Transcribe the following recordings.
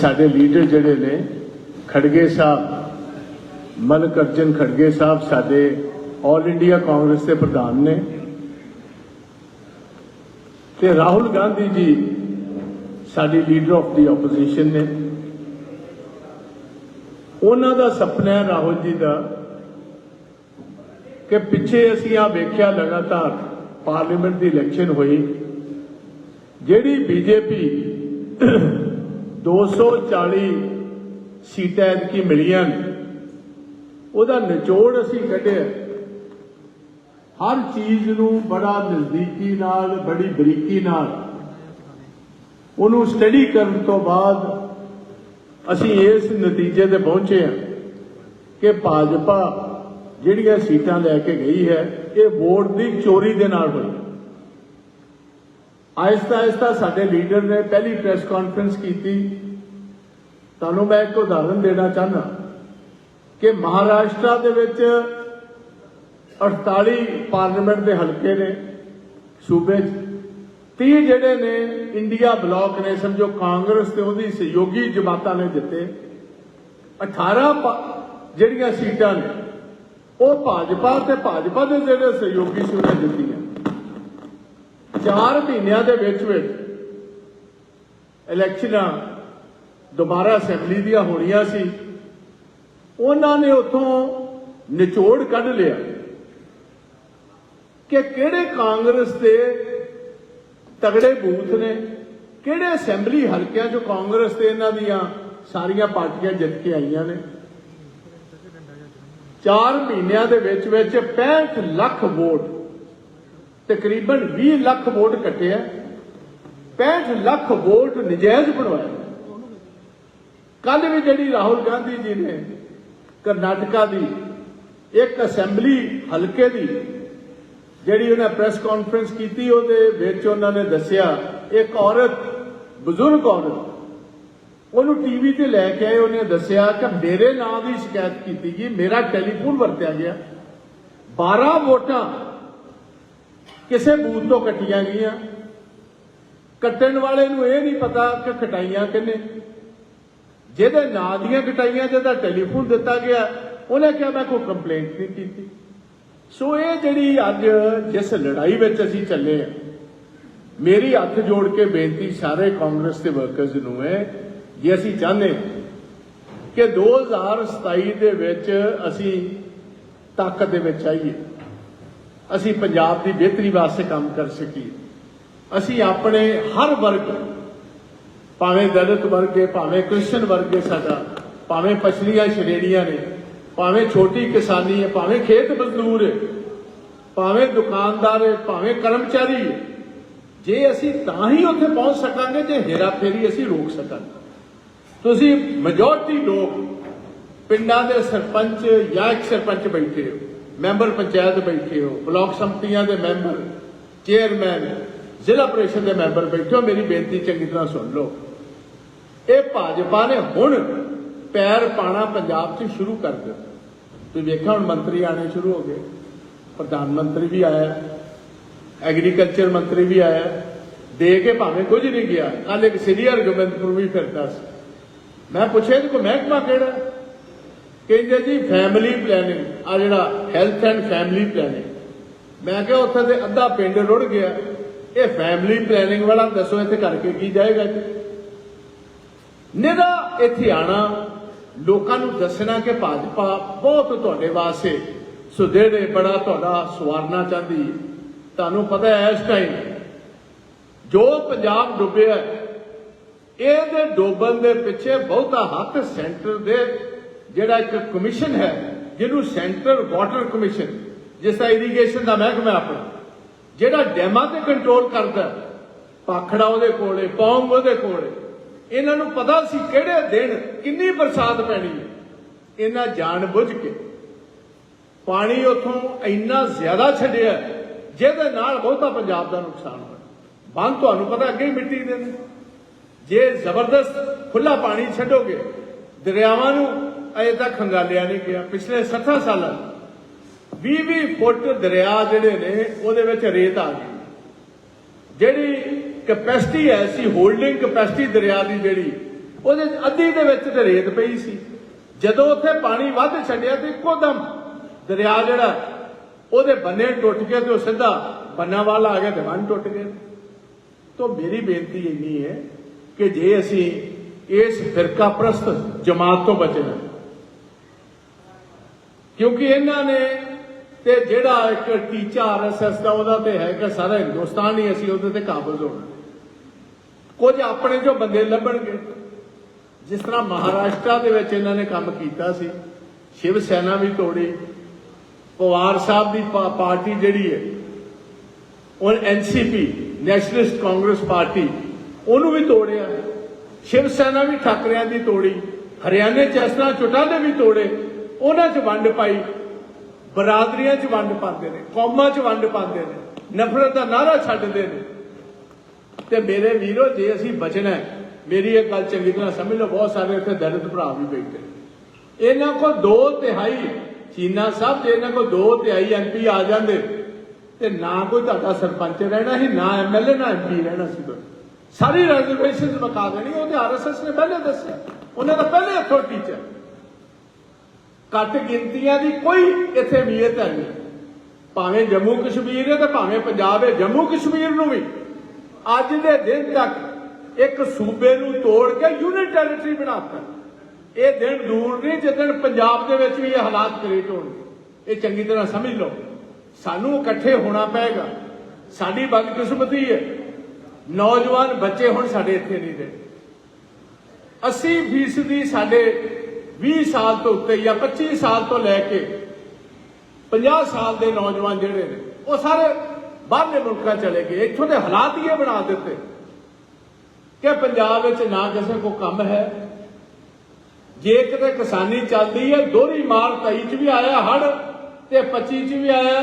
ਸਾਡੇ ਲੀਡਰ ਜਿਹੜੇ ਨੇ, ਖੜਗੇ ਸਾਹਿਬ ਮਲਕ ਅਰਜਨ ਖੜਗੇ ਸਾਹਿਬ ਸਾਡੇ ਆਲ ਇੰਡੀਆ ਕਾਂਗਰਸ ਦੇ ਪ੍ਰਧਾਨ ਨੇ ਤੇ ਰਾਹੁਲ ਗਾਂਧੀ ਜੀ ਸਾਡੀ ਲੀਡਰ ਆਫ ਦੀ ਆਪੋਜੀਸ਼ਨ ਨੇ। ਉਹਨਾਂ ਦਾ ਸੁਪਨਾ ਹੈ ਰਾਹੁਲ ਜੀ ਦਾ ਕਿ ਪਿੱਛੇ ਅਸੀਂ ਆ ਵੇਖਿਆ ਲਗਾਤਾਰ ਪਾਰਲੀਮੈਂਟ ਦੀ ਇਲੈਕਸ਼ਨ ਹੋਈ, ਜਿਹੜੀ ਬੀਜੇਪੀ 240 ਸੀਟਾਂ ਇਤਕੀ ਮਿਲੀਆਂ ਨੇ। ਉਹਦਾ ਨਿਚੋੜ ਅਸੀਂ ਕੱਢਿਆ। ਹਰ ਚੀਜ਼ ਨੂੰ ਬੜਾ ਨਜ਼ਦੀਕੀ ਨਾਲ, ਬੜੀ ਬਰੀਕੀ ਨਾਲ। ਉਹਨੂੰ ਸਟੱਡੀ ਕਰਨ ਤੋਂ ਬਾਅਦ ਅਸੀਂ ਇਸ ਨਤੀਜੇ ਤੇ ਪਹੁੰਚੇ ਹਾਂ ਕਿ ਭਾਜਪਾ ਜਿਹੜੀਆਂ ਸੀਟਾਂ ਲੈ ਕੇ ਗਈ ਹੈ, ਇਹ ਵੋਟ ਦੀ ਚੋਰੀ ਦੇ ਨਾਲ ਹੋਈ। ਆਹਿਸਤਾ ਆਇਸਤਾ ਸਾਡੇ ਲੀਡਰ ਨੇ ਪਹਿਲੀ ਪ੍ਰੈਸ ਕਾਨਫਰੰਸ ਕੀਤੀ। ਤੁਹਾਨੂੰ ਮੈਂ ਇੱਕ ਉਦਾਹਰਨ ਦੇਣਾ ਚਾਹੁੰਦਾ ਕਿ ਮਹਾਰਾਸ਼ਟਰ ਦੇ ਵਿੱਚ 48 ਪਾਰਲੀਮੈਂਟ ਦੇ ਹਲਕੇ ਨੇ, ਸੂਬੇ 'ਚ। 30 ਜਿਹੜੇ ਨੇ ਇੰਡੀਆ ਬਲਾਕ ਨੇ, ਸਮਝੋ ਕਾਂਗਰਸ ਤੇ ਉਹਦੀ ਸਹਿਯੋਗੀ ਜਮਾਤਾਂ ਨੇ ਦਿੱਤੇ 18 ਜਿਹੜੀਆਂ ਸੀਟਾਂ ਨੇ, ਉਹ ਭਾਜਪਾ ਤੇ ਭਾਜਪਾ ਦੇ ਜਿਹੜੇ ਸਹਿਯੋਗੀ ਸੀ, ਉਹਨੇ ਦਿੱਤੀਆਂ ਚਾਰ ਮਹੀਨਿਆਂ ਦੇ ਵਿੱਚ ਵਿੱਚ ਇਲੈਕਸ਼ਨਾਂ ਦੁਬਾਰਾ ਅਸੈਂਬਲੀ ਦੀਆਂ ਹੋਣੀਆਂ ਸੀ। ਉਹਨਾਂ ਨੇ ਉੱਥੋਂ ਨਿਚੋੜ ਕੱਢ ਲਿਆ ਕਿ ਕਿਹੜੇ ਕਾਂਗਰਸ ਦੇ ਤਗੜੇ ਬੂਥ ਨੇ, ਕਿਹੜੇ ਅਸੈਂਬਲੀ ਹਲਕਿਆਂ 'ਚੋਂ ਕਾਂਗਰਸ ਤੇ ਇਹਨਾਂ ਦੀਆਂ ਸਾਰੀਆਂ ਪਾਰਟੀਆਂ ਜਿੱਤ ਕੇ ਆਈਆਂ ਨੇ। 4 ਮਹੀਨਿਆਂ ਦੇ ਵਿੱਚ ਵਿੱਚ 65 ਲੱਖ ਵੋਟ ਤਕਰੀਬਨ 20 ਲੱਖ ਵੋਟ ਕੱਟਿਆ 65 ਲੱਖ ਵੋਟ ਨਜਾਇਜ਼ ਬਣਵਾਇਆ ਕੱਲ ਵੀ ਜਿਹੜੀ ਰਾਹੁਲ ਗਾਂਧੀ ਜੀ ਨੇ ਕਰਨਾਟਕਾ ਦੀ ਇੱਕ ਅਸੈਂਬਲੀ ਹਲਕੇ ਦੀ ਜਿਹੜੀ ਉਹਨਾਂ ਪ੍ਰੈਸ ਕਾਨਫਰੰਸ ਕੀਤੀ, ਉਹਦੇ ਵਿੱਚ ਉਹਨਾਂ ਨੇ ਦੱਸਿਆ, ਇੱਕ ਔਰਤ, ਬਜ਼ੁਰਗ ਔਰਤ, ਉਹਨੂੰ ਟੀਵੀ ਤੇ ਲੈ ਕੇ ਆਏ, ਉਹਨੇ ਦੱਸਿਆ ਕਿ ਮੇਰੇ ਨਾਂ ਦੀ ਸ਼ਿਕਾਇਤ ਕੀਤੀ ਗਈ, ਮੇਰਾ ਟੈਲੀਫੋਨ ਵਰਤਿਆ ਗਿਆ। 12 ਵੋਟਾਂ ਕਿਸੇ ਬੂਥ ਤੋਂ ਕੱਟੀਆਂ ਗਈਆਂ। ਕੱਟਣ ਵਾਲੇ ਨੂੰ ਇਹ ਨਹੀਂ ਪਤਾ ਕਿ ਕਟਾਈਆਂ ਕਿੰਨੇ। ਜਿਹਦੇ ਨਾਂ ਦੀਆਂ ਕਟਾਈਆਂ ਜਿਹਦਾ ਟੈਲੀਫੋਨ ਦਿੱਤਾ ਗਿਆ, ਉਹਨੇ ਕਿਹਾ ਮੈਂ ਕੋਈ ਕੰਪਲੇਂਟ ਨਹੀਂ ਕੀਤੀ। ਸੋ ਇਹ ਜਿਹੜੀ ਅੱਜ ਜਿਸ ਲੜਾਈ ਵਿੱਚ ਅਸੀਂ ਚੱਲੇ ਆ ਮੇਰੀ ਹੱਥ ਜੋੜ ਕੇ ਬੇਨਤੀ ਸਾਰੇ ਕਾਂਗਰਸ ਦੇ ਵਰਕਰਸ ਨੂੰ ਹੈ, ਜੇ ਅਸੀਂ ਚਾਹੁੰਦੇ ਕਿ 2027 ਦੇ ਵਿੱਚ ਅਸੀਂ ਤਾਕਤ ਦੇ ਵਿੱਚ ਆਈਏ। ਅਸੀਂ ਪੰਜਾਬ ਦੀ ਬਿਹਤਰੀ ਵਾਸਤੇ ਕੰਮ ਕਰ ਸਕੀਏ। ਅਸੀਂ ਆਪਣੇ ਹਰ ਵਰਗ, ਭਾਵੇਂ ਦਲਿਤ ਵਰਗ ਹੈ, ਭਾਵੇਂ ਕ੍ਰਿਸਚਨ ਵਰਗ ਹੈ ਸਾਡਾ, ਭਾਵੇਂ ਪਛੜੀਆਂ ਸ਼੍ਰੇਣੀਆਂ ਨੇ, ਭਾਵੇਂ ਛੋਟੀ ਕਿਸਾਨੀ ਹੈ, ਭਾਵੇਂ ਖੇਤ ਮਜ਼ਦੂਰ ਹੈ, ਭਾਵੇਂ ਦੁਕਾਨਦਾਰ ਹੈ, ਭਾਵੇਂ ਕਰਮਚਾਰੀ ਹੈ, ਜੇ ਅਸੀਂ ਤਾਂ ਹੀ ਉੱਥੇ ਪਹੁੰਚ ਸਕਾਂਗੇ, ਜੇ ਹੇਰਾਫੇਰੀ ਅਸੀਂ ਰੋਕ ਸਕਾਂਗੇ। ਤੁਸੀਂ ਮੈਜੋਰਟੀ ਲੋਕ, ਪਿੰਡਾਂ ਦੇ ਸਰਪੰਚ ਜਾਂ ਇੱਕ ਸਰਪੰਚ ਬੈਠੇ ਹੋ। ਮੈਂਬਰ ਪੰਚਾਇਤ ਬੈਠੇ ਹੋ, ਬਲਾਕ ਸੰਮਤੀਆਂ ਦੇ ਮੈਂਬਰ, ਚੇਅਰਮੈਨ, ਜ਼ਿਲ੍ਹਾ ਪ੍ਰੀਸ਼ਦ ਦੇ ਮੈਂਬਰ ਬੈਠੇ ਹੋ, ਮੇਰੀ ਬੇਨਤੀ ਚੰਗੀ ਤਰ੍ਹਾਂ ਸੁਣ ਲਓ। ਇਹ ਭਾਜਪਾ ਨੇ ਹੁਣ ਪੈਰ ਪਾਣਾ ਪੰਜਾਬ 'ਚ ਸ਼ੁਰੂ ਕਰ ਦਿੱਤਾ। ਤੁਸੀਂ ਵੇਖਿਆ ਹੁਣ ਮੰਤਰੀ ਆਣੇ ਸ਼ੁਰੂ ਹੋ ਗਏ। ਪ੍ਰਧਾਨ ਮੰਤਰੀ ਵੀ ਆਇਆ, ਐਗਰੀਕਲਚਰ ਮੰਤਰੀ ਵੀ ਆਇਆ। ਦੇ ਕੇ ਭਾਵੇਂ ਕੁਝ ਨਹੀਂ ਗਿਆ। ਕੱਲ ਇੱਕ ਸੀਨੀਅਰ ਗਵਰਨਮੈਂਟ ਵੀ ਫਿਰਦਾ ਸੀ। ਮੈਂ ਪੁੱਛਿਆ ਕਿ ਮਹਿਕਮਾ ਕਿਹੜਾ? ਕਹਿੰਦੇ ਜੀ ਫੈਮਿਲੀ ਪਲੈਨਿੰਗ ਆ ਜਿਹੜਾ ਹੈਲਥ ਐਂਡ ਫੈਮਿਲੀ ਪਲੈਨਿੰਗ ਮੈਂ ਕਿਹਾ ਉੱਥੇ ਤੇ ਅੱਧਾ ਪਿੰਡ ਰੁੜ ਗਿਆ। ਇਹ ਫੈਮਿਲੀ ਪਲੈਨਿੰਗ ਵਾਲਾ ਦੱਸੋ, ਇੱਥੇ ਕਰਕੇ ਕੀ ਜਾਏਗਾ ਜੀ? ਨਿਹਰਾ ਇੱਥੇ ਆਣਾ, ਲੋਕਾਂ ਨੂੰ ਦੱਸਣਾ ਕਿ ਭਾਜਪਾ ਬਹੁਤ ਤੁਹਾਡੇ ਵਾਸਤੇ ਸੁਦੇੜੇ ਬੜਾ ਤੁਹਾਡਾ ਸਵਾਰਨਾ ਚਾਹੁੰਦੀ ਤੁਹਾਨੂੰ ਪਤਾ ਹੈ ਇਸ ਟਾਈਮ ਜੋ ਪੰਜਾਬ ਡੁੱਬਿਆ, ਇਹਦੇ ਡੋਬਣ ਦੇ ਪਿੱਛੇ ਬਹੁਤਾ ਹੱਥ ਸੈਂਟਰ ਦੇ ਜਿਹੜਾ ਇੱਕ ਕਮਿਸ਼ਨ ਹੈ, ਜਿਹਨੂੰ ਸੈਂਟਰ ਵਾਟਰ ਕਮਿਸ਼ਨ ਜਿਸ ਦਾ ਇਰੀਗੇਸ਼ਨ ਦਾ ਮਹਿਕਮਾ ਆਪਣਾ, ਜਿਹੜਾ ਡੈਮਾਂ ਤੇ ਕੰਟਰੋਲ ਕਰਦਾ ਹੈ। ਪਾਖੜਾ ਉਹਦੇ ਕੋਲੇ ਪੌਂਗ ਉਹਦੇ ਕੋਲੇ, ਇਹਨਾਂ ਨੂੰ ਪਤਾ ਸੀ ਕਿਹੜੇ ਦਿਨ ਕਿੰਨੀ ਬਰਸਾਤ ਪੈਣੀ ਹੈ ਇਹਨਾਂ ਜਾਣ ਬੁੱਝ ਕੇ ਪਾਣੀ ਉਥੋਂ ਇੰਨਾ ਜ਼ਿਆਦਾ ਛੱਡਿਆ, ਜਿਹਦੇ ਨਾਲ ਬਹੁਤਾ ਪੰਜਾਬ ਦਾ ਨੁਕਸਾਨ ਹੋਇਆ ਬੰਦ ਤੁਹਾਨੂੰ ਪਤਾ ਅੱਗੇ ਹੀ ਮਿੱਟੀ ਦੇ ਨੇ ਜੇ ਜ਼ਬਰਦਸਤ ਖੁੱਲਾ ਪਾਣੀ ਛੱਡੋਗੇ, ਦਰਿਆਵਾਂ ਨੂੰ ਅਜੇ ਤੱਕ ਖੰਗਾਲਿਆ ਨਹੀਂ ਗਿਆ। ਪਿਛਲੇ 70 ਸਾਲਾਂ 20-20 ਫੁੱਟ ਦਰਿਆ ਜਿਹੜੇ ਨੇ, ਉਹਦੇ ਵਿੱਚ ਰੇਤ ਆ ਗਈ। ਜਿਹੜੀ ਕੈਪੈਸਿਟੀ ਹੈ ਸੀ ਹੋਲਡਿੰਗ ਕੈਪੈਸਿਟੀ ਦਰਿਆ ਦੀ ਜਿਹੜੀ, ਉਹਦੇ ਅੱਧੀ ਦੇ ਵਿੱਚ ਤੇ ਰੇਤ ਪਈ ਸੀ। ਜਦੋਂ ਉੱਥੇ ਪਾਣੀ ਵੱਧ ਛੱਡਿਆ ਤੇ ਇੱਕੋ ਦਮ ਦਰਿਆ ਜਿਹੜਾ, ਉਹਦੇ ਬੰਨੇ ਟੁੱਟ ਕੇ ਤੇ ਉਹ ਸਿੱਧਾ ਬੰਨਾ ਵੱਲ ਆ ਗਿਆ ਤੇ ਬੰਨ ਟੁੱਟ ਗਿਆ ਤੋਂ ਮੇਰੀ ਬੇਨਤੀ ਇੰਨੀ ਹੈ ਕਿ ਜੇ ਅਸੀਂ ਇਸ ਫਿਰਕਾ ਪ੍ਰਸਤ ਜਮਾਤ ਤੋਂ ਬਚਣਾ ਕਿਉਂਕਿ ਇਹਨਾਂ ਨੇ ਤੇ ਜਿਹੜਾ ਇੱਕ ਟੀਚਾ ਆਰਐਸਐਸ ਦਾ, ਉਹਦਾ ਤੇ ਹੈ ਕਿ ਸਾਰਾ ਹਿੰਦੁਸਤਾਨ ਹੀ, ਅਸੀਂ ਉਹਦੇ ਤੇ ਕਾਬਜ਼ ਹੋਣਾ ਕੁਝ ਆਪਣੇ ਜੋ ਬੰਦੇ ਲੱਭਣਗੇ। ਜਿਸ ਤਰ੍ਹਾਂ ਮਹਾਰਾਸ਼ਟਰ ਦੇ ਵਿੱਚ ਇਹਨਾਂ ਨੇ ਕੰਮ ਕੀਤਾ ਸੀ, ਸ਼ਿਵ ਸੈਨਾ ਵੀ ਤੋੜੀ, ਪਵਾਰ ਸਾਹਿਬ ਦੀ ਪਾ- ਪਾਰਟੀ ਜਿਹੜੀ ਹੈ ਉਹ ਐਨਸੀਪੀ ਨੈਸ਼ਨਲਿਸਟ ਕਾਂਗਰਸ ਪਾਰਟੀ, ਉਹਨੂੰ ਵੀ ਤੋੜਿਆ। ਸ਼ਿਵ ਸੈਨਾ ਵੀ ਠਾਕਰਿਆਂ ਦੀ ਤੋੜੀ, ਹਰਿਆਣੇ ਚ ਇਸ ਤਰ੍ਹਾਂ ਚੁਟਾਂ ਦੇ ਵੀ ਤੋੜੇ। ਉਹਨਾਂ 'ਚ ਵੰਡ ਪਾਈ। ਬਰਾਦਰੀਆਂ 'ਚ ਵੰਡ ਪਾਉਂਦੇ ਨੇ, ਕੌਮਾਂ 'ਚ ਵੰਡ ਪਾਉਂਦੇ ਨੇ, ਨਫ਼ਰਤ ਦਾ ਨਾਰਾ ਛੱਡਦੇ ਨੇ। ਤੇ ਮੇਰੇ ਵੀਰੋ, ਜੇ ਅਸੀਂ ਬਚਣਾ ਮੇਰੀ ਇਹ ਗੱਲ ਚੰਗੀ ਤਰ੍ਹਾਂ ਸਮਝ ਲਓ, ਬਹੁਤ ਸਾਰੇ ਇੱਥੇ ਦਲਿਤ ਭਰਾ ਵੀ ਬੈਠੇ ਨੇ। ਇਹਨਾਂ ਕੋਲ ਦੋ ਤਿਹਾਈ, ਚੀਨਾ ਸਾਹਿਬ ਜੇ ਇਹਨਾਂ ਕੋਲ ਦੋ ਤਿਹਾਈ ਐਮਪੀ ਆ ਜਾਂਦੇ। ਤੇ ਨਾ ਕੋਈ ਤੁਹਾਡਾ ਸਰਪੰਚ ਰਹਿਣਾ ਸੀ, ਨਾ ਐਮਐਲਏ ਨਾ ਐਮਪੀ ਰਹਿਣਾ ਸੀ ਕੋਈ। ਸਾਰੀ ਰਿਜ਼ਰਵੇਸ਼ਨਸ ਬਕਾ ਦੇਣੀ, ਉਹ ਤੇ ਆਰਐਸਐਸ ਨੇ ਪਹਿਲੇ ਦੱਸਿਆ। ਉਹਨਾਂ ਦਾ ਪਹਿਲੇ ਅਥਾਰਟੀ ਚ ਘੱਟ ਗਿਣਤੀਆਂ ਦੀ ਕੋਈ ਇੱਥੇ ਅਮੀਅਤ ਹੈ ਨਹੀਂ। ਭਾਵੇਂ ਜੰਮੂ ਕਸ਼ਮੀਰ ਹੈ ਤੇ ਭਾਵੇਂ ਪੰਜਾਬ ਹੈ, ਜੰਮੂ ਕਸ਼ਮੀਰ ਨੂੰ ਵੀ ਅੱਜ ਦੇ ਦਿਨ ਤੱਕ ਇੱਕ ਸੂਬੇ ਨੂੰ ਤੋੜ ਕੇ ਯੂਨਿਟ ਟੈਰੀਟਰੀ ਬਣਾਤਾ। ਇਹ ਦਿਨ ਦੂਰ ਨਹੀਂ ਜਿੱਦਣ ਪੰਜਾਬ ਦੇ ਵਿੱਚ ਵੀ ਇਹ ਹਾਲਾਤ ਕ੍ਰੀਏਟ ਹੋਣਗੇ। ਇਹ ਚੰਗੀ ਤਰ੍ਹਾਂ ਸਮਝ ਲਓ। ਸਾਨੂੰ ਇਕੱਠੇ ਹੋਣਾ ਪਏਗਾ। ਸਾਡੀ ਬਦਕਿਸਮਤੀ ਹੈ। ਨੌਜਵਾਨ ਬੱਚੇ ਹੁਣ ਸਾਡੇ ਇੱਥੇ ਨਹੀਂ ਰਹੇ। 80% ਸਾਡੇ 20 ਸਾਲ ਤੋਂ ਉੱਤੇ ਜਾਂ 25 ਸਾਲ ਤੋਂ ਲੈ ਕੇ 50 ਸਾਲ ਦੇ ਨੌਜਵਾਨ ਜਿਹੜੇ ਨੇ, ਉਹ ਸਾਰੇ ਬਾਹਰਲੇ ਮੁਲਕਾਂ ਚਲੇ ਗਏ। ਇੱਥੋਂ ਦੇ ਹਾਲਾਤ ਹੀ ਇਹ ਬਣਾ ਦਿੱਤੇ ਕਿ ਪੰਜਾਬ ਵਿੱਚ ਨਾ ਕਿਸੇ ਕੋ ਕੰਮ ਹੈ। ਜੇ ਕਿਤੇ ਕਿਸਾਨੀ ਚੱਲਦੀ ਹੈ, ਦੋਹਰੀ ਮਾਰ 23 ਚ ਵੀ ਆਇਆ ਹੜ ਤੇ 25 ਚ ਵੀ ਆਇਆ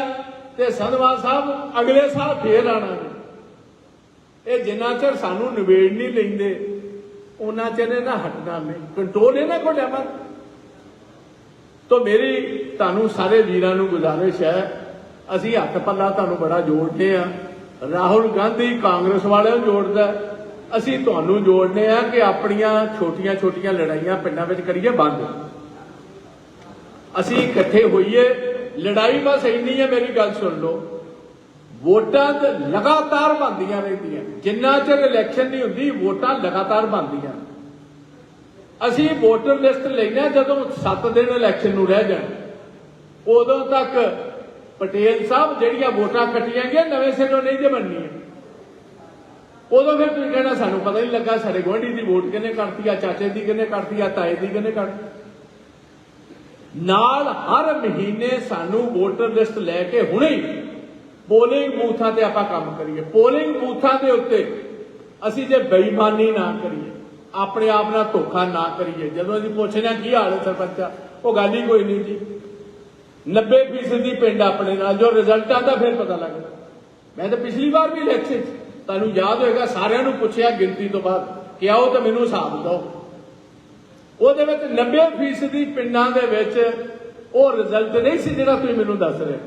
ਤੇ ਸੰਧਵਾ ਸਾਹਿਬ ਅਗਲੇ ਸਾਲ ਫੇਰ ਆਣਾ ਇਹ ਜਿੰਨਾ ਚਿਰ ਸਾਨੂੰ ਨਿਬੇੜ ਨਹੀਂ ਲੈਂਦੇ, ਉਹਨਾਂ ਚਿਰ ਇਹਨਾਂ ਹਟਣਾ ਨਹੀਂ। ਕੰਟਰੋਲ ਇਹਨਾਂ ਕੋਲ ਹੈ ਬਸ ਤੋ ਮੇਰੀ ਤੁਹਾਨੂੰ ਸਾਰੇ ਵੀਰਾਂ ਨੂੰ ਗੁਜ਼ਾਰਿਸ਼ ਹੈ, ਅਸੀਂ ਹੱਥ ਪੱਲਾ ਤੁਹਾਨੂੰ ਬੜਾ ਜੋੜਦੇ ਆ ਰਾਹੁਲ ਗਾਂਧੀ ਕਾਂਗਰਸ ਵਾਲਿਆਂ ਨੂੰ ਜੋੜਦਾ ਅਸੀਂ ਤੁਹਾਨੂੰ ਜੋੜਨੇ ਆ ਕਿ ਆਪਣੀਆਂ ਛੋਟੀਆਂ ਛੋਟੀਆਂ ਲੜਾਈਆਂ ਪਿੰਡਾਂ ਵਿੱਚ ਕਰੀਏ ਬੰਦ। ਅਸੀਂ ਇਕੱਠੇ ਹੋਈਏ। ਲੜਾਈ ਬਸ ਇੰਨੀ ਹੈ, ਮੇਰੀ ਗੱਲ ਸੁਣ ਲਓ। ਵੋਟਾਂ ਤਾਂ ਲਗਾਤਾਰ ਬਣਦੀਆਂ ਰਹਿੰਦੀਆਂ ਜਿੰਨਾ ਚਿਰ ਇਲੈਕਸ਼ਨ ਨਹੀਂ ਹੁੰਦੀ, ਵੋਟਾਂ ਲਗਾਤਾਰ ਬਣਦੀਆਂ ਅਸੀਂ ਵੋਟਰ ਲਿਸਟ ਲੈਣਾ ਜਦੋਂ 7 ਦਿਨ ਇਲੈਕਸ਼ਨ ਨੂੰ ਰਹਿ ਜਾਣ। ਉਦੋਂ ਤੱਕ ਪਟੇਲ ਸਾਹਿਬ ਜਿਹੜੀਆਂ ਵੋਟਾਂ ਕੱਟੀਆਂ ਗਈਆਂ, ਨਵੇਂ ਸਿਰੋਂ ਨਹੀਂ ਜੇ ਬਣਨੀਆਂ। ਉਦੋਂ ਫਿਰ ਤੁਸੀਂ ਕਹਿਣਾ, ਸਾਨੂੰ ਪਤਾ ਨਹੀਂ ਲੱਗਾ ਸਾਡੇ ਗੁਆਂਢੀ ਦੀ ਵੋਟ ਕਿਹਨੇ ਕੱਟਤੀ ਆ ਚਾਚੇ ਦੀ ਕਿਹਨੇ ਕੱਟਤੀ ਆ ਤਾਏ ਦੀ ਕਿਹਨੇ ਕੱਟਤੀ ਨਾਲ ਹਰ ਮਹੀਨੇ ਸਾਨੂੰ ਵੋਟਰ ਲਿਸਟ ਲੈ ਕੇ ਹੁਣੇ ਪੋਲਿੰਗ ਬੂਥਾਂ ਤੇ ਆਪਾਂ ਕੰਮ ਕਰੀਏ। ਪੋਲਿੰਗ ਬੂਥਾਂ ਦੇ ਉੱਤੇ ਅਸੀਂ ਜੇ ਬੇਈਮਾਨੀ ਨਾ ਕਰੀਏ ਆਪਣੇ ਆਪ ਨਾਲ ਧੋਖਾ ਨਾ ਕਰੀਏ। ਜਦੋਂ ਅਸੀਂ ਪੁੱਛਦੇ ਹਾਂ, ਕੀ ਹਾਲ ਹੈ ਸਰਪੰਚਾ? ਉਹ ਗੱਲ ਹੀ ਕੋਈ ਨਹੀਂ ਜੀ। 90% ਦੀ ਪਿੰਡ ਆਪਣੇ ਨਾਲ, ਜੋ ਰਿਜ਼ਲਟ ਆਉਂਦਾ ਫਿਰ ਪਤਾ ਲੱਗਦਾ। ਮੈਂ ਤਾਂ ਪਿਛਲੀ ਵਾਰ ਵੀ ਇਲੈਕਸ਼ਨ 'ਚ ਤੁਹਾਨੂੰ ਯਾਦ ਹੋਏਗਾ, ਸਾਰਿਆਂ ਨੂੰ ਪੁੱਛਿਆ ਗਿਣਤੀ ਤੋਂ ਬਾਅਦ ਕਿ ਆਓ ਤਾਂ ਮੈਨੂੰ ਹਿਸਾਬ ਦਿਓ। ਉਹਦੇ ਵਿੱਚ 90% ਦੀ ਪਿੰਡਾਂ ਦੇ ਵਿੱਚ ਉਹ ਰਿਜ਼ਲਟ ਨਹੀਂ ਸੀ ਜਿਹੜਾ ਤੁਸੀਂ ਮੈਨੂੰ ਦੱਸ ਰਹੇ।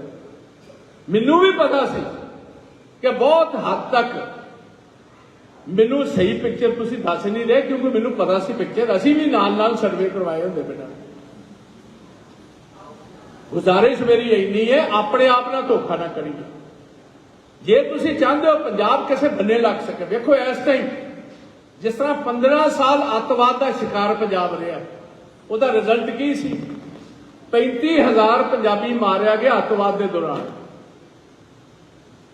ਮੈਨੂੰ ਵੀ ਪਤਾ ਸੀ ਕਿ ਬਹੁਤ ਹੱਦ ਤੱਕ ਮੈਨੂੰ ਸਹੀ ਪਿਕਚਰ ਤੁਸੀਂ ਦੱਸ ਨਹੀਂ ਰਹੇ ਕਿਉਂਕਿ ਮੈਨੂੰ ਪਤਾ ਸੀ ਪਿਕਚਰ ਅਸੀਂ ਵੀ ਨਾਲ ਨਾਲ ਸਰਵੇ ਕਰਵਾਏ ਹੁੰਦੇ ਪਿੰਡਾਂ ਗੁਜ਼ਾਰਿਸ਼ ਮੇਰੀ ਇੰਨੀ ਹੈ, ਆਪਣੇ ਆਪ ਨਾਲ ਧੋਖਾ ਨਾ ਕਰੀਏ। ਜੇ ਤੁਸੀਂ ਚਾਹੁੰਦੇ ਹੋ ਪੰਜਾਬ ਕਿਸੇ ਬੰਨੇ ਲੱਗ ਸਕੇ, ਵੇਖੋ ਇਸ ਟਾਈਮ ਜਿਸ ਤਰ੍ਹਾਂ 15 ਸਾਲ ਅੱਤਵਾਦ ਦਾ ਸ਼ਿਕਾਰ ਪੰਜਾਬ ਰਿਹਾ, ਉਹਦਾ ਰਿਜ਼ਲਟ ਕੀ ਸੀ? 35000 ਪੰਜਾਬੀ ਮਾਰਿਆ ਗਿਆ ਅੱਤਵਾਦ ਦੇ ਦੌਰਾਨ।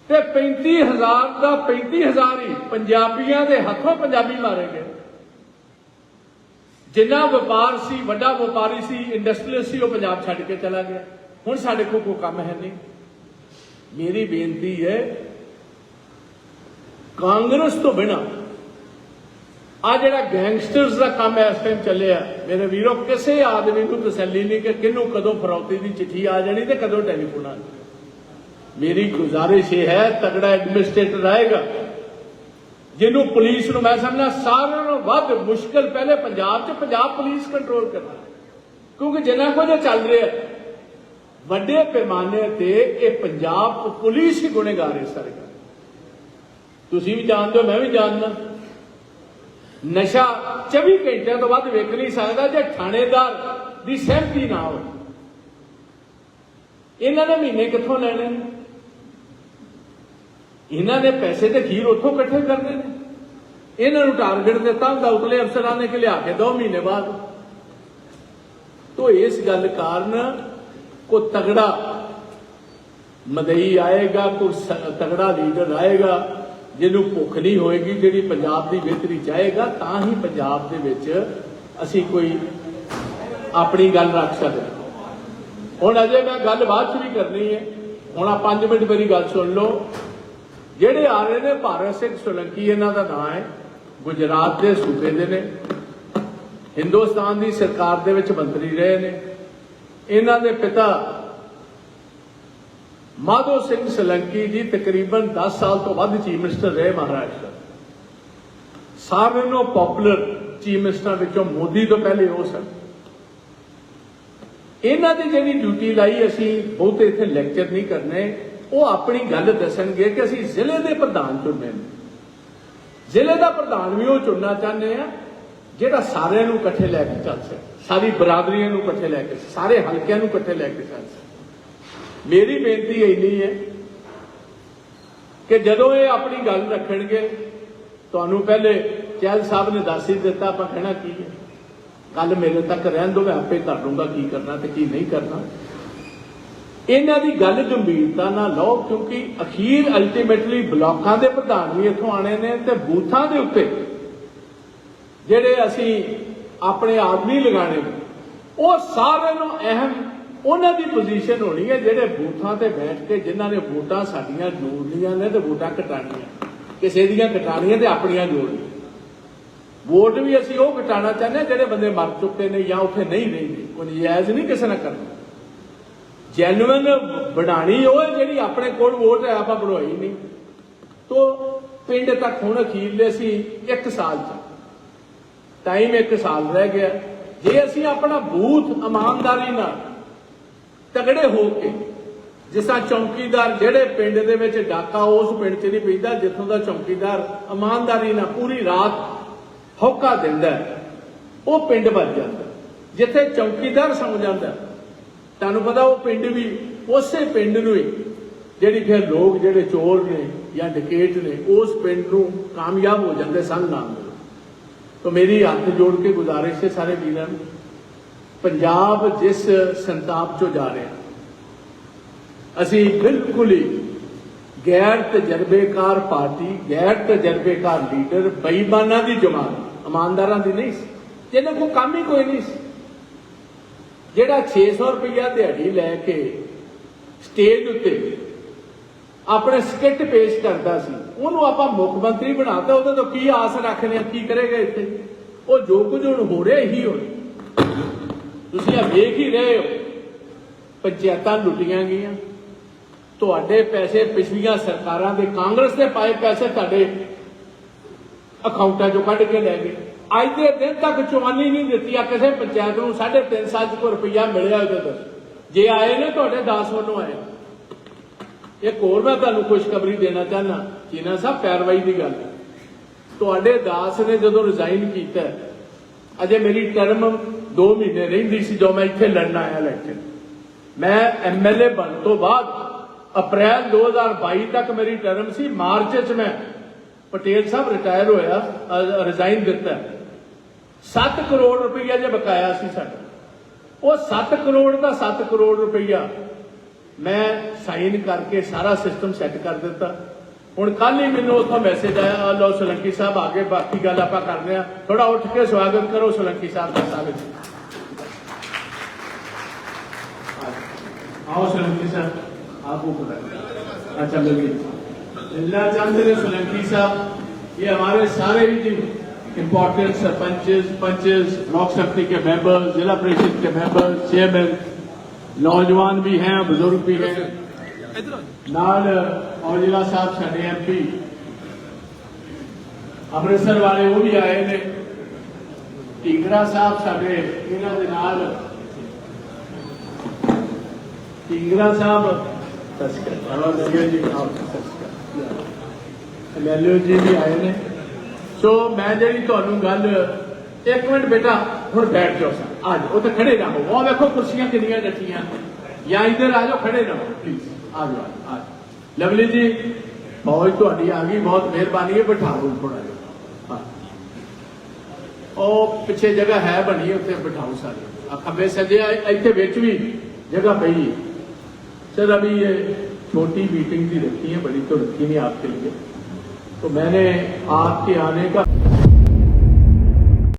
ਤੇ 35000 ਦਾ 35000 ਹੀ ਪੰਜਾਬੀਆਂ ਦੇ ਹੱਥੋਂ ਪੰਜਾਬੀ ਮਾਰੇ ਗਏ। ਜਿੰਨਾ ਵਪਾਰ ਸੀ, ਵੱਡਾ ਵਪਾਰੀ ਸੀ ਇੰਡਸਟਰੀਅਲਿਸਟ ਸੀ, ਉਹ ਪੰਜਾਬ ਛੱਡ ਕੇ ਚਲਾ ਗਿਆ। ਹੁਣ ਸਾਡੇ ਕੋਲ ਕੋਈ ਕੰਮ ਹੈ ਨਹੀਂ। ਮੇਰੀ ਬੇਨਤੀ ਹੈ, ਕਾਂਗਰਸ ਤੋਂ ਬਿਨਾ ਆ ਜਿਹੜਾ ਗੈਂਗਸਟਰਸ ਦਾ ਕੰਮ ਇਸ ਟਾਈਮ ਚੱਲਿਆ, ਮੇਰੇ ਵੀਰੋ, ਕਿਸੇ ਆਦਮੀ ਨੂੰ ਤਸੱਲੀ ਨਹੀਂ ਕਿ ਕਿਹਨੂੰ ਕਦੋਂ ਫਰੌਤੀ ਦੀ ਚਿੱਠੀ ਆ ਜਾਣੀ ਤੇ ਕਦੋਂ ਟੈਲੀਫੋਨ ਆ ਜਾਣਾ। ਮੇਰੀ ਗੁਜ਼ਾਰਿਸ਼ ਇਹ ਹੈ, ਤਗੜਾ ਐਡਮਿਨਿਸਟ੍ਰੇਟਰ ਆਏਗਾ ਜਿਹਨੂੰ ਪੁਲਿਸ ਨੂੰ ਮੈਂ ਸਮਝਣਾ ਸਾਰਿਆਂ ਨਾਲੋਂ ਵੱਧ ਮੁਸ਼ਕਲ ਪਹਿਲੇ ਪੰਜਾਬ 'ਚ ਪੰਜਾਬ ਪੁਲਿਸ ਕੰਟਰੋਲ ਕਰਨਾ ਕਿਉਂਕਿ ਜਿੰਨਾ ਕੁਝ ਚੱਲ ਰਿਹਾ ਵੱਡੇ ਪੈਮਾਨੇ ਤੇ ਇਹ ਪੰਜਾਬ ਪੁਲਿਸ ਹੀ ਗੁਨੇਗਾਰ ਹੈ ਸਾਰੇ ਤੁਸੀਂ ਵੀ ਜਾਣਦੇ ਹੋ, ਮੈਂ ਵੀ ਜਾਣਦਾ। ਨਸ਼ਾ 24 ਘੰਟਿਆਂ ਤੋਂ ਵੱਧ ਵੇਖ ਨਹੀਂ ਸਕਦਾ ਜੇ ਥਾਣੇਦਾਰ ਦੀ ਸਹਿਮਤੀ ਨਾ ਹੋਵੇ। ਇਹਨਾਂ ਨੇ ਮਹੀਨੇ ਕਿੱਥੋਂ ਲੈਣੇ ਨੇ? ਇਹਨਾਂ ਨੇ ਪੈਸੇ ਤੇ ਖੀਰ ਉੱਥੋਂ ਇਕੱਠੇ ਕਰਨੇ ਨੇ। ਇਹਨਾਂ ਨੂੰ ਟਾਰਗੇਟ ਦਿੱਤਾ ਹੁੰਦਾ ਉਤਲੇ ਅਫਸਰਾਂ ਨੇ ਕਿ ਲਿਆ ਕੇ 2 ਮਹੀਨੇ ਬਾਅਦ। ਤੋ ਇਸ ਗੱਲ ਕਾਰਨ ਕੋ ਤਗੜਾ ਮਦਈ ਆਏਗਾ ਕੋ ਤਗੜਾ ਲੀਡਰ ਆਏਗਾ, ਜਿਹਨੂੰ ਭੁੱਖ ਨਹੀਂ ਹੋਏਗੀ, ਜਿਹੜੀ ਪੰਜਾਬ ਦੀ ਬਿਹਤਰੀ ਚਾਹੇਗਾ, ਤਾਂ ਹੀ ਪੰਜਾਬ ਦੇ ਵਿੱਚ ਅਸੀਂ ਕੋਈ ਆਪਣੀ ਗੱਲ ਰੱਖ ਸਕਦੇ ਹੁਣ ਅਜੇ ਮੈਂ ਗੱਲ ਬਾਅਦ ਚ ਵੀ ਕਰਨੀ ਹੈ। ਹੁਣ ਆ 5 ਮਿੰਟ ਮੇਰੀ ਗੱਲ ਸੁਣ ਲਓ। ਜਿਹੜੇ ਆ ਰਹੇ ਨੇ, ਭਾਰਤ ਸਿੰਘ ਸੋਲੰਕੀ ਇਹਨਾਂ ਦਾ ਨਾਮ ਹੈ, ਗੁਜਰਾਤ ਦੇ ਸੂਬੇ ਦੇ ਨੇ, ਹਿੰਦੁਸਤਾਨ ਦੀ ਸਰਕਾਰ ਦੇ ਵਿੱਚ ਮੰਤਰੀ ਰਹੇ ਨੇ, ਇਹਨਾਂ ਦੇ ਪਿਤਾ ਮਾਧੋ ਸਿੰਘ ਸਲੰਕੀ ਜੀ ਤਕਰੀਬਨ 10 ਸਾਲ ਤੋਂ ਵੱਧ ਚੀਫ ਮਿਨਿਸਟਰ ਰਹੇ ਮਹਾਰਾਸ਼ਟਰ ਸਾਰਿਆਂ ਨੂੰ ਪਪੂਲਰ ਚੀਫ ਮਿਨਿਸਟਰਾਂ ਵਿੱਚੋਂ ਮੋਦੀ ਤੋਂ ਪਹਿਲੇ ਉਹ ਸਨ। ਇਹਨਾਂ ਦੀ ਜਿਹੜੀ ਡਿਊਟੀ ਲਾਈ ਅਸੀਂ, ਬਹੁਤੇ ਇੱਥੇ ਲੈਕਚਰ ਨਹੀਂ ਕਰਨੇ। ਉਹ ਆਪਣੀ ਗੱਲ ਦੱਸਣਗੇ ਕਿ ਅਸੀਂ ਜ਼ਿਲ੍ਹੇ ਦੇ ਪ੍ਰਧਾਨ ਚੁਣਨੇ ਨੇ। ਜ਼ਿਲ੍ਹੇ ਦਾ ਪ੍ਰਧਾਨ ਵੀ ਉਹ ਚੁਣਨਾ ਚਾਹੁੰਦੇ ਆ, ਜਿਹੜਾ ਸਾਰਿਆਂ ਨੂੰ ਇਕੱਠੇ ਲੈ ਕੇ ਚੱਲ ਸਕੇ। ਸਾਰੀ ਬਰਾਦਰੀਆਂ ਨੂੰ ਇਕੱਠੇ ਲੈ ਕੇ ਸਾਰੇ ਹਲਕਿਆਂ ਨੂੰ ਇਕੱਠੇ ਲੈ ਕੇ ਚੱਲ ਸਕੇ। ਮੇਰੀ ਬੇਨਤੀ ਇੰਨੀ ਹੈ ਕਿ ਜਦੋਂ ਇਹ ਆਪਣੀ ਗੱਲ ਰੱਖਣਗੇ, ਤੁਹਾਨੂੰ ਪਹਿਲੇ ਚਹਿਲ ਸਾਹਿਬ ਨੇ ਦੱਸ ਹੀ ਦਿੱਤਾ, ਆਪਾਂ ਕਹਿਣਾ ਕੀ ਹੈ? ਗੱਲ ਮੇਰੇ ਤੱਕ ਰਹਿਣ ਦਿਓ, ਮੈਂ ਆਪੇ ਕਰ ਲੂੰਗਾ ਕੀ ਕਰਨਾ ਤੇ ਕੀ ਨਹੀਂ ਕਰਨਾ। ਇਹਨਾਂ ਦੀ ਗੱਲ ਗੰਭੀਰਤਾ ਨਾਲ ਲਓ, ਕਿਉਂਕਿ ਅਖੀਰ ਅਲਟੀਮੇਟਲੀ ਬਲਾਕਾਂ ਦੇ ਪ੍ਰਧਾਨ ਵੀ ਇੱਥੋਂ ਆਣੇ ਨੇ ਤੇ ਬੂਥਾਂ ਦੇ ਉੱਤੇ ਜਿਹੜੇ ਅਸੀਂ ਆਪਣੇ ਆਦਮੀ ਲਗਾਣੇ ਨੇ, ਉਹ ਸਾਰਿਆਂ ਨੂੰ ਅਹਿਮ ਉਹਨਾਂ ਦੀ ਪੋਜੀਸ਼ਨ ਹੋਣੀ ਹੈ ਜਿਹੜੇ ਬੂਥਾਂ ਤੇ ਬੈਠ ਕੇ ਜਿਨ੍ਹਾਂ ਨੇ ਵੋਟਾਂ ਸਾਡੀਆਂ ਜੋੜਨੀਆਂ ਨੇ ਤੇ ਵੋਟਾਂ ਕਟਾਣੀਆਂ ਕਿਸੇ ਦੀਆਂ ਕਟਾਣੀਆਂ ਤੇ ਆਪਣੀਆਂ ਜੋੜਨੀਆਂ ਵੋਟ ਵੀ ਅਸੀਂ ਉਹ ਕਟਾਣਾ ਚਾਹੁੰਦੇ ਹਾਂ ਜਿਹੜੇ ਬੰਦੇ ਮਰ ਚੁੱਕੇ ਨੇ ਜਾਂ ਉੱਥੇ ਨਹੀਂ ਰਹਿੰਦੇ ਉਹ ਨਜਾਇਜ਼ ਨਹੀਂ ਕਿਸੇ ਨਾਲ ਕਰਨਾ। ਜੈਨੂਇਨ ਬਣਾਣੀ ਉਹ ਹੈ ਜਿਹੜੀ ਆਪਣੇ ਕੋਲ ਵੋਟ ਹੈ, ਆਪਾਂ ਬਣਵਾਈ ਨਹੀਂ। ਤੋ ਪਿੰਡ ਤੱਕ ਹੁਣ ਅਖੀਰਲੇ ਸੀ 1 ਸਾਲ ਚ। ਟਾਈਮ 1 ਸਾਲ ਰਹਿ ਗਿਆ। ਜੇ ਅਸੀਂ ਆਪਣਾ ਬੂਥ ਇਮਾਨਦਾਰੀ ਨਾਲ ਤਗੜੇ ਹੋ ਕੇ, ਜਿਸ ਤਰ੍ਹਾਂ ਚੌਕੀਦਾਰ ਜਿਹੜੇ ਪਿੰਡ ਦੇ ਵਿੱਚ ਡਾਕਾ ਉਸ ਪਿੰਡ 'ਚ ਨਹੀਂ ਪੈਂਦਾ, ਜਿੱਥੋਂ ਦਾ ਚੌਕੀਦਾਰ ਇਮਾਨਦਾਰੀ ਨਾਲ ਪੂਰੀ ਰਾਤ ਹੌਕਾ ਦਿੰਦਾ, ਉਹ ਪਿੰਡ ਵੱਜ ਜਾਂਦਾ। ਜਿੱਥੇ ਚੌਕੀਦਾਰ ਸੌਂ ਜਾਂਦਾ ਤੁਹਾਨੂੰ ਪਤਾ ਉਹ ਪਿੰਡ ਵੀ, ਉਸੇ ਪਿੰਡ ਨੂੰ ਹੀ ਜਿਹੜੀ ਫਿਰ ਲੋਕ ਜਿਹੜੇ ਚੋਰ ਨੇ ਜਾਂ ਡਕੇਟ ਨੇ, ਉਸ ਪਿੰਡ ਨੂੰ ਕਾਮਯਾਬ ਹੋ ਜਾਂਦੇ ਸਨ ਨਾਮ ਦੇ ਮੇਰੀ ਹੱਥ ਜੋੜ ਕੇ ਗੁਜ਼ਾਰਿਸ਼ ਹੈ ਸਾਰੇ ਵੀਰਾਂ ਨੂੰ, ਪੰਜਾਬ ਜਿਸ ਸੰਤਾਪ ਚੋਂ ਜਾ ਰਿਹਾ, ਅਸੀਂ ਬਿਲਕੁਲ ਹੀ ਗੈਰ ਤਜਰਬੇਕਾਰ ਪਾਰਟੀ, ਗੈਰ ਤਜਰਬੇਕਾਰ ਲੀਡਰ, ਬੇਈਮਾਨਾਂ ਦੀ ਜਮਾਤ, ਇਮਾਨਦਾਰਾਂ ਦੀ ਨਹੀਂ ਸੀ ਜਿਹਨਾਂ ਕੋਲ ਕੰਮ ਹੀ ਕੋਈ ਨਹੀਂ ਸੀ। ਜਿਹੜਾ 600 ਰੁਪਇਆ ਦਿਹਾੜੀ ਲੈ ਕੇ ਸਟੇਜ ਉੱਤੇ ਆਪਣੇ ਸਕਿੱਟ ਪੇਸ਼ ਕਰਦਾ ਸੀ, ਉਹਨੂੰ ਆਪਾਂ ਮੁੱਖ ਮੰਤਰੀ ਬਣਾਤਾ, ਉਹਦੇ ਤੋਂ ਕੀ ਆਸ ਰੱਖਦੇ ਆ, ਕੀ ਕਰੇਗਾ ਇੱਥੇ? ਉਹ ਜੋ ਕੁਝ ਹੁਣ ਹੋ ਰਿਹਾ ਹੀ ਹੋਣਾ। ਤੁਸੀਂ ਆ ਵੇਖ ਹੀ ਰਹੇ ਹੋ, ਪੰਚਾਇਤਾਂ ਲੁੱਟੀਆਂ ਗਈਆਂ। ਤੁਹਾਡੇ ਪੈਸੇ ਪਿਛਲੀਆਂ ਸਰਕਾਰਾਂ ਦੇ ਕਾਂਗਰਸ ਦੇ ਪਾਏ ਪੈਸੇ ਤੁਹਾਡੇ ਅਕਾਊਂਟਾਂ ਚੋਂ ਕੱਢ ਕੇ ਲੈ ਗਏ। ਅੱਜ ਦੇ ਦਿਨ ਤੱਕ ਚੁਆਨੀ ਨਹੀਂ ਦਿੱਤੀ ਆ, ਕਿਸੇ ਪੰਚਾਇਤ ਨੂੰ 3.5 ਸਾਲ ਕੋ ਰੁਪਈਆ ਮਿਲਿਆ ਉਹਦੇ ਤੋਂ। ਜੇ ਆਏ ਨੇ, ਤੁਹਾਡੇ 10 ਵੱਲੋਂ ਆਏ। ਇੱਕ ਹੋਰ ਮੈਂ ਤੁਹਾਨੂੰ ਖੁਸ਼ਖਬਰੀ ਦੇਣਾ ਚਾਹਨਾ ਚੀਨਾ ਸਾਹਿਬ ਪੈਰਵਾਈ ਦੀ ਗੱਲ ਤੁਹਾਡੇ ਦਾਸ ਨੇ ਜਦੋਂ ਰਿਜ਼ਾਈਨ ਕੀਤਾ, ਅਜੇ ਮੇਰੀ ਟਰਮ 2 ਮਹੀਨੇ ਰਹਿੰਦੀ ਸੀ ਜਦੋਂ ਮੈਂ ਇੱਥੇ ਲੜਨ ਆਇਆ ਇਲੈਕਸ਼ਨ ਮੈਂ ਐਮਐਲਏ ਬਣ ਤੋਂ ਬਾਅਦ ਅਪ੍ਰੈਲ 2022 ਤੱਕ ਮੇਰੀ ਟਰਮ ਸੀ, ਮਾਰਚ 'ਚ ਮੈਂ ਪਟੇਲ ਸਾਹਿਬ ਰਿਟਾਇਰ ਹੋਇਆ ਰਿਜ਼ਾਈਨ ਦਿੱਤਾ। 7 ਕਰੋੜ ਰੁਪਈਆ ਜੇ ਬਕਾਇਆ ਸੀ ਸਾਡਾ ਉਹ 7 ਕਰੋੜ ਦਾ 7 ਕਰੋੜ ਰੁਪਈਆ ਮੈਂ ਸਾਈਨ ਕਰਕੇ ਸਾਰਾ ਸਿਸਟਮ ਸੈੱਟ ਕਰ ਦਿੱਤਾ ਹੁਣ ਕੱਲ ਹੀ ਮੈਨੂੰ ਉੱਥੋਂ ਮੈਸੇਜ ਆਇਆ ਆ ਲਓ ਸੋਲੰਕੀ ਸਾਹਿਬ ਆਗੇ ਬਾਕੀ ਗੱਲ ਆਪਾਂ ਕਰਦੇ ਆ ਥੋੜਾ ਉੱਠ ਕੇ ਸਵਾਗਤ ਕਰੋ ਸੋਲੰਕੀ ਸਾਹਿਬ ਦਾ ਸਾਰੇ आओ सोलंकी साहब आप ऊपर आइए। अच्छा लगे जिला चंद ने सोलंकी साहब ये हमारे सारे भी इंपॉर्टेंट सरपंचेस पंचेस ब्लॉक समिति के मेंबर जिला परिषद के मेंबर चेयरमैन नौजवान भी हैं बुजुर्ग भी हैं ਨਾਲ ਔਜਲਾ ਸਾਹਿਬ ਸਾਡੇ ਐਮਪੀ ਅੰਮ੍ਰਿਤਸਰ ਵਾਲੇ ਉਹ ਵੀ ਆਏ ਨੇ ਢੀਂਗਰਾ ਸਾਹਿਬ ਸਾਡੇ ਇਹਨਾਂ ਦੇ ਨਾਲ ਢੀਂਗਰਾ ਸਾਹਿਬ ਤਸਕਰ ਜੀ ਆਪ ਤਸਕਰ ਐਮਐਲਏ ਜੀ ਵੀ ਆਏ ਨੇ ਸੋ ਮੈਂ ਜਿਹੜੀ ਤੁਹਾਨੂੰ ਗੱਲ ਇੱਕ ਮਿੰਟ ਬੇਟਾ ਹੁਣ ਬੈਠ ਜਾਓ ਸਰ ਆ ਜਾਓ ਉਹ ਤਾਂ ਖੜੇ ਨਾ ਹੋ ਉਹ ਵੇਖੋ ਕੁਰਸੀਆਂ ਕਿੰਨੀਆਂ ਡੱਟੀਆਂ ਜਾਂ ਇੱਧਰ ਆ ਜਾਓ ਖੜੇ ਨਾ ਹੋ ਪਲੀਜ਼ ਆ ਜਾਓ ਆ ਜਾਓ ਲਵਲੀ ਜੀ ਫੌਜ ਤੁਹਾਡੀ ਆ ਗਈ ਬਹੁਤ ਮਿਹਰਬਾਨੀ ਹੈ ਬਿਠਾ ਲਓ ਥੋੜਾ ਜਿਹਾ ਹਾਂ ਉਹ ਪਿੱਛੇ ਜਗ੍ਹਾ ਹੈ ਬਣੀ ਉੱਥੇ ਬਿਠਾਓ ਸਾਰੇ ਆ ਖੱਬੇ ਸੱਜੇ ਆ, ਇੱਥੇ ਵਿੱਚ ਵੀ ਜਗ੍ਹਾ ਪਈ है सर अभी ये छोटी मीटिंग भी रखी है बड़ी तो रखी नहीं आपके लिए तो मैंने आपके आने का